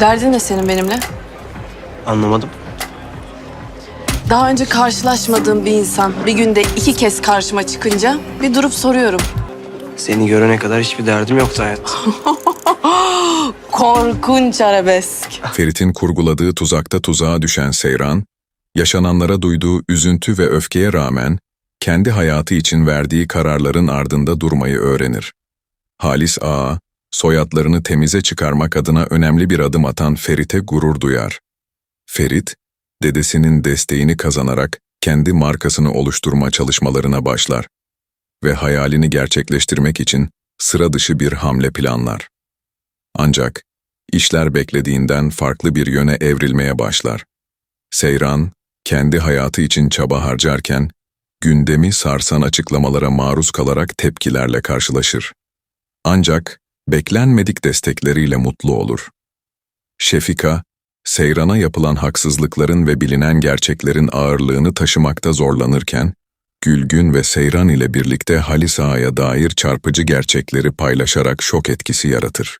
Derdin ne senin benimle? Anlamadım. Daha önce karşılaşmadığım bir insan bir günde iki kez karşıma çıkınca bir durup soruyorum. Seni görene kadar hiçbir derdim yoktu hayat. Korkunç arabesk. Ferit'in kurguladığı tuzakta tuzağa düşen Seyran, yaşananlara duyduğu üzüntü ve öfkeye rağmen kendi hayatı için verdiği kararların ardında durmayı öğrenir. Halis Ağa, soyadlarını temize çıkarmak adına önemli bir adım atan Ferit'e gurur duyar. Ferit, dedesinin desteğini kazanarak kendi markasını oluşturma çalışmalarına başlar ve hayalini gerçekleştirmek için sıra dışı bir hamle planlar. Ancak işler beklediğinden farklı bir yöne evrilmeye başlar. Seyran, kendi hayatı için çaba harcarken, gündemi sarsan açıklamalara maruz kalarak tepkilerle karşılaşır. Ancak beklenmedik destekleriyle mutlu olur. Şefika, Seyran'a yapılan haksızlıkların ve bilinen gerçeklerin ağırlığını taşımakta zorlanırken, Gülgün ve Seyran ile birlikte Halis Ağa'ya dair çarpıcı gerçekleri paylaşarak şok etkisi yaratır.